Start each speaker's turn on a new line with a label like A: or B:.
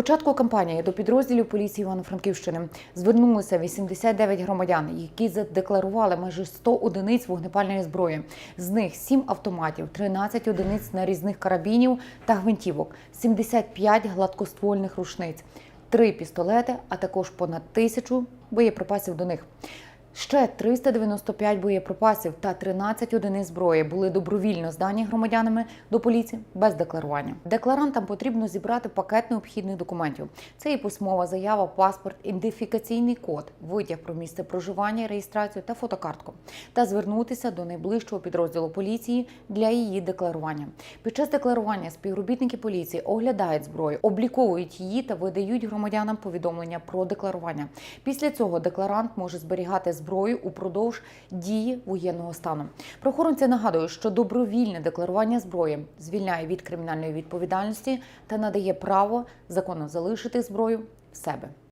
A: Початку кампанії до підрозділів поліції Івано-Франківщини звернулися 89 громадян, які задекларували майже 100 одиниць вогнепальної зброї. З них 7 автоматів, 13 одиниць нарізних карабінів та гвинтівок, 75 гладкоствольних рушниць, 3 пістолети, а також понад тисячу боєприпасів до них. Ще 395 боєприпасів та 13 одиниць зброї були добровільно здані громадянами до поліції без декларування. Декларантам потрібно зібрати пакет необхідних документів. Це і письмова заява, паспорт, ідентифікаційний код, витяг про місце проживання, реєстрацію та фотокартку, та звернутися до найближчого підрозділу поліції для її декларування. Під час декларування співробітники поліції оглядають зброю, обліковують її та видають громадянам повідомлення про декларування. Після цього декларант може зберігати зброю упродовж дії воєнного стану. Прохоронці нагадують, що добровільне декларування зброї звільняє від кримінальної відповідальності та надає право законно залишити зброю в себе.